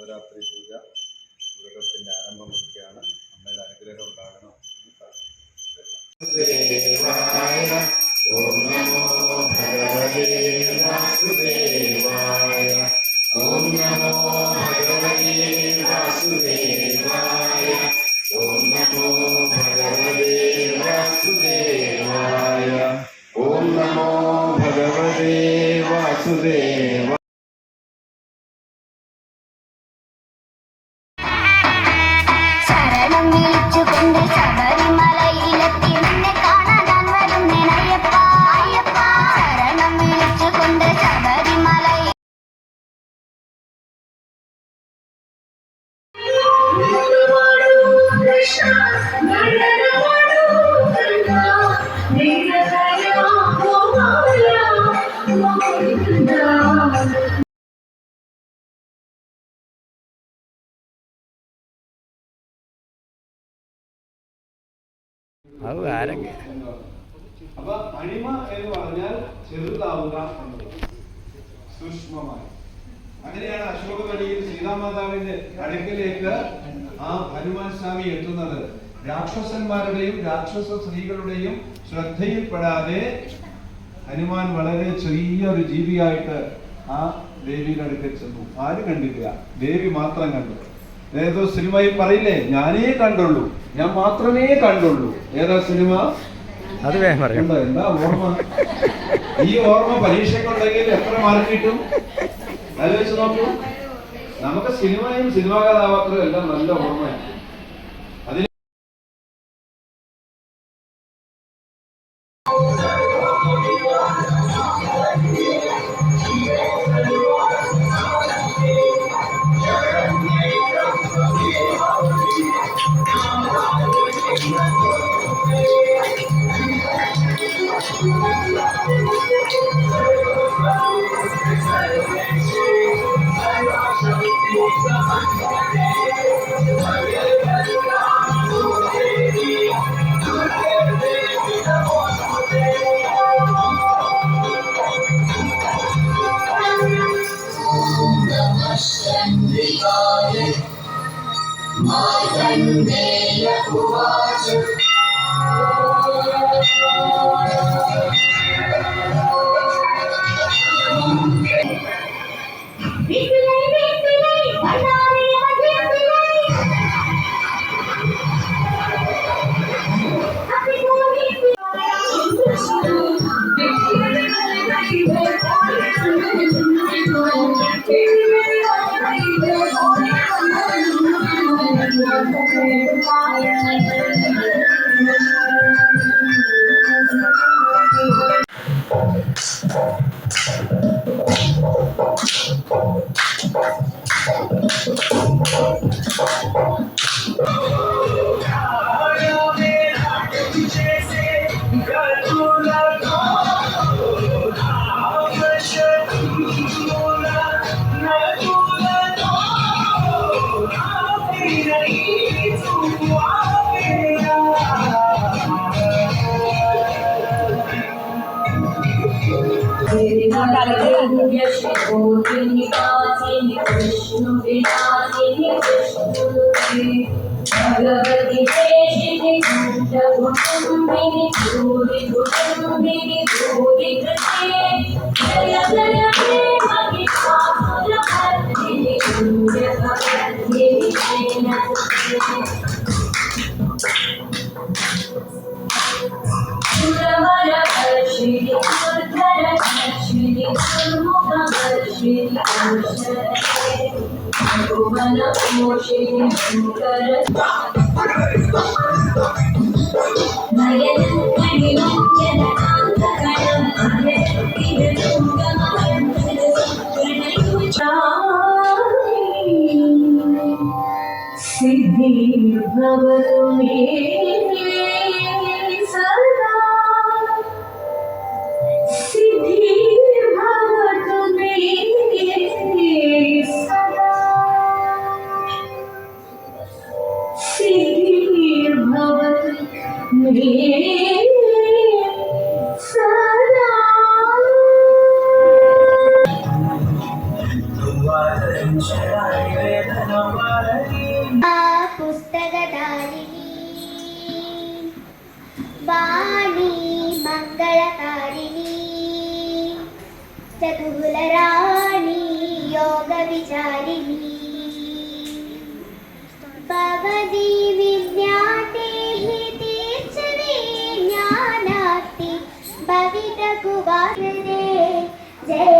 നവരാത്രി പൂജ വ്രതത്തിന്റെ ആരംഭം കുറിക്കുകയാണ് അമ്മയുടെ അനുഗ്രഹം ഉണ്ടാകണം എന്ന് പ്രാർത്ഥിക്കുന്നു. ഓം നമോ അത് ആരൊക്കെ? അപ്പൊ അണിമ എന്ന് പറഞ്ഞാൽ ചെറുതാവുക സൂക്ഷ്മമായി. അങ്ങനെയാണ് അശോകവടിയിൽ സീതാമാതാവിന്റെ അടുക്കലേക്ക് ആ ഹനുമാൻ സ്വാമി എത്തുന്നത്. രാക്ഷസന്മാരുടെയും രാക്ഷസ സ്ത്രീകളുടെയും ശ്രദ്ധയിൽപ്പെടാതെ ഹനുമാൻ വളരെ ചെറിയൊരു ജീവിയായിട്ട് ആ ദേവിയുടെ അടുക്കൽ ചെന്നു. ആരും കണ്ടില്ല? ദേവി മാത്രം കണ്ടു. ഏതോ സിനിമയിൽ പറയില്ലേ ഞാനേ കണ്ടുള്ളൂ ഞാൻ മാത്രമേ കണ്ടുള്ളൂ. ഏതാ സിനിമ? അത് എന്താ ഓർമ്മ? ഈ ഓർമ്മ പരീക്ഷയ്ക്കുണ്ടെങ്കിൽ എത്ര മാർക്ക് കിട്ടും? വെച്ച് നോക്കൂ. നമുക്ക് സിനിമയും സിനിമാ കഥാപാത്രവും എല്ലാം നല്ല ഓർമ്മയാണ്. and they the water കുണ്ടകുടുംബിനി puri Kudumbini puri കൃത്യേ Jaya Jaya hey Mahishasuramardini കുഞ്ചഭവർദ്ധിനി ജയനന്ദിനി സുരവരവർഷിണി ദുർധരവർഷിണി ദുർമുഖവർഷിണി കുശലേ ഭുവനമോഷിണി Shankara again. विचारिणी भवति विज्ञाते हि तीर्चने ज्ञानाति भवितकुवाग्रे जय